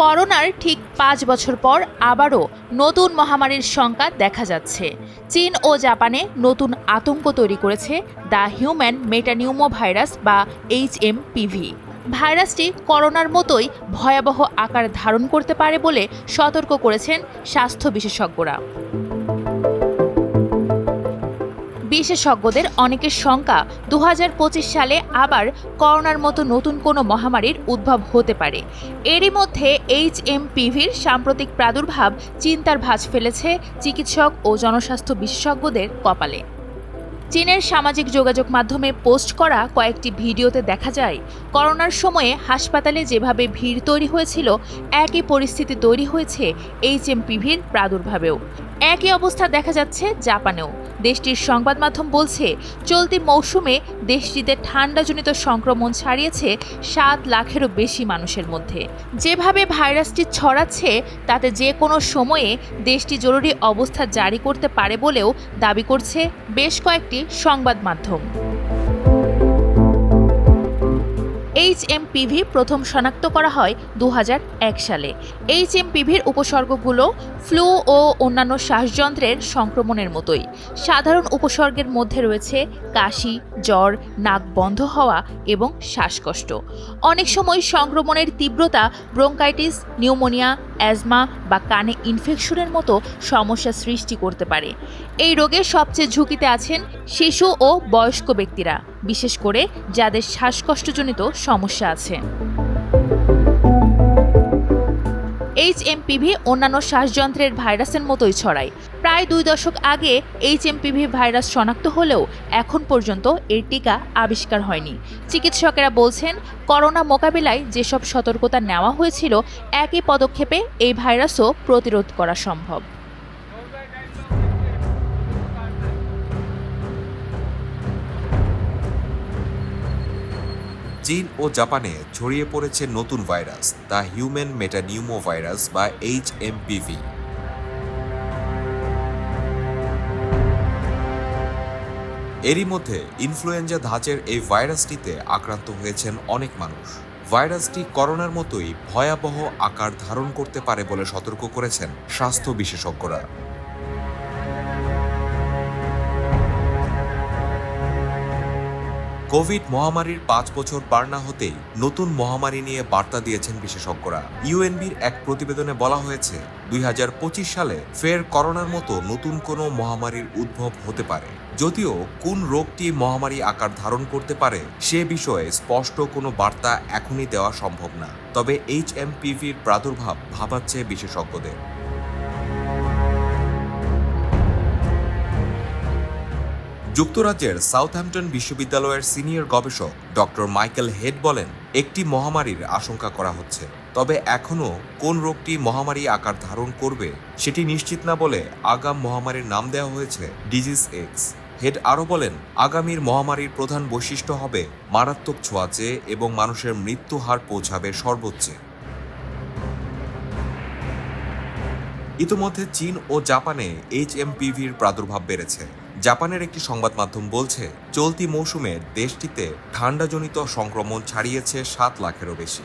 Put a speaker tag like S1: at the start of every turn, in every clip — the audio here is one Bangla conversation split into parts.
S1: করোনার ঠিক পাঁচ বছর পর আবারও নতুন মহামারীর সংখ্যা দেখা যাচ্ছে। চীন ও জাপানে নতুন আতঙ্ক তৈরি করেছে দ্য হিউম্যান মেটানিউমো ভাইরাস বা এইচ এম পিভি ভাইরাসটি করোনার মতোই ভয়াবহ আকার ধারণ করতে পারে বলে সতর্ক করেছেন স্বাস্থ্য বিশেষজ্ঞরা। বিশেষজ্ঞদের অনেকের শঙ্কা দু সালে আবার করোনার মতো নতুন কোনো মহামারীর উদ্ভব হতে পারে। এরই মধ্যে এইচ এম পিভির সাম্প্রতিক প্রাদুর্ভাব চিন্তার ভাঁজ ফেলেছে চিকিৎসক ও জনস্বাস্থ্য বিশেষজ্ঞদের কপালে। চীনের সামাজিক যোগাযোগ মাধ্যমে পোস্ট করা কয়েকটি ভিডিওতে দেখা যায়, করোনার সময়ে হাসপাতালে যেভাবে ভিড় তৈরি হয়েছিল, একই পরিস্থিতি তৈরি হয়েছে এইচ এম পিভির প্রাদুর্ভাবেও। একই অবস্থা দেখা যাচ্ছে জাপানেও। দেশটির সংবাদ মাধ্যম বলছে, চলতি মৌসুমে দেশটিতে ঠান্ডাজনিত সংক্রমণ ছাড়িয়েছে সাত লাখেরও বেশি মানুষের মধ্যে। যেভাবে ভাইরাসটি ছড়াচ্ছে, তাতে যে কোনো সময়ে দেশটি জরুরি অবস্থা জারি করতে পারে বলেও দাবি করছে বেশ কয়েকটি সংবাদ মাধ্যম। এইচ এম পিভি প্রথম শনাক্ত করা হয় দু হাজার এক সালে। এইচ এম পিভির উপসর্গগুলো ফ্লু ও অন্যান্য শ্বাসযন্ত্রের সংক্রমণের মতোই। সাধারণ উপসর্গের মধ্যে রয়েছে কাশি, জ্বর, নাক বন্ধ হওয়া এবং শ্বাসকষ্ট। অনেক সময় সংক্রমণের তীব্রতা ব্রোঙ্কাইটিস, নিউমোনিয়া, অ্যাজমা বা কানে ইনফেকশনের মতো সমস্যা সৃষ্টি করতে পারে। এই রোগের সবচেয়ে ঝুঁকিতে আছেন শিশু ও বয়স্ক ব্যক্তিরা। বিশেষ করে যাদের শ্বাসকষ্টজনিত সমস্যা আছে। এইচ এমপিভি অন্যান্য শ্বাসযন্ত্রের ভাইরাসের মতোই ছড়ায়। প্রায় দুই দশক আগে এইচ এমপিভি ভাইরাস শনাক্ত হলেও এখন পর্যন্ত এর টিকা আবিষ্কার হয়নি। চিকিৎসকেরা বলছেন, করোনা মোকাবিলায় যেসব সতর্কতা নেওয়া হয়েছিল, একই পদক্ষেপে এই ভাইরাসও প্রতিরোধ করা সম্ভব।
S2: চীন ও জাপানে ছড়িয়ে পড়েছে নতুন virus, the human metapneumovirus বা এইচ এমপিভি এরই মধ্যে ইনফ্লুয়েঞ্জা ধাঁচের এই ভাইরাসটিতে আক্রান্ত হয়েছেন অনেক মানুষ। ভাইরাসটি করোনার মতোই ভয়াবহ আকার ধারণ করতে পারে বলে সতর্ক করেছেন স্বাস্থ্য বিশেষজ্ঞরা। কোভিড মহামারীর পাঁচ বছর পার না হতেই নতুন মহামারী নিয়ে বার্তা দিয়েছেন বিশেষজ্ঞরা। ইউএনবির এক প্রতিবেদনে বলা হয়েছে, দুই হাজার পঁচিশ সালে ফের করোনার মতো নতুন কোনো মহামারীর উদ্ভব হতে পারে। যদিও কোন রোগটি মহামারী আকার ধারণ করতে পারে সে বিষয়ে স্পষ্ট কোনো বার্তা এখনই দেওয়া সম্ভব না। তবে এইচ এমপিভির প্রাদুর্ভাব ভাবাচ্ছে বিশেষজ্ঞদের। যুক্তরাজ্যের সাউথহ্যাম্পটন বিশ্ববিদ্যালয়ের সিনিয়র গবেষক ডক্টর মাইকেল হেড বলেন, একটি মহামারীর আশঙ্কা করা হচ্ছে। তবে এখনও কোন রোগটি মহামারী আকার ধারণ করবে সেটি নিশ্চিত না বলে আগাম মহামারীর নাম দেওয়া হয়েছে ডিজিজ এক্স। হেড আরও বলেন, আগামীর মহামারীর প্রধান বৈশিষ্ট্য হবে মারাত্মক ছোঁয়াচে এবং মানুষের মৃত্যু হার পৌঁছাবে সর্বোচ্চে। ইতোমধ্যে চীন ও জাপানে এইচ এমপিভির প্রাদুর্ভাব বেড়েছে। জাপানের একটি সংবাদ মাধ্যম বলছে, চলতি মৌসুমে দেশটিতে ঠান্ডাজনিত সংক্রমণ ছাড়িয়েছে সাত লাখেরও বেশি।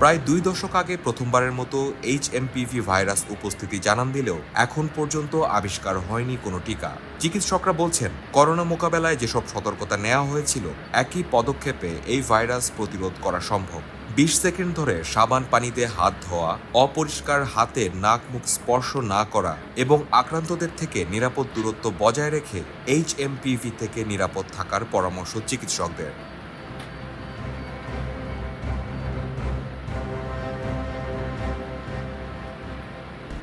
S2: প্রায় দুই দশক আগে প্রথমবারের মতো এইচ এমপিভি ভাইরাস উপস্থিতি জানান দিলেও এখন পর্যন্ত আবিষ্কার হয়নি কোনো টিকা। চিকিৎসকরা বলছেন, করোনা মোকাবেলায় যেসব সতর্কতা নেওয়া হয়েছিল, একই পদক্ষেপে এই ভাইরাস প্রতিরোধ করা সম্ভব। বিশ সেকেন্ড ধরে সাবান পানিতে হাত ধোয়া, অপরিষ্কার হাতে নাক মুখ স্পর্শ না করা এবং আক্রান্তদের থেকে নিরাপদ দূরত্ব বজায় রেখে এইচ থেকে নিরাপদ থাকার পরামর্শ চিকিৎসকদের।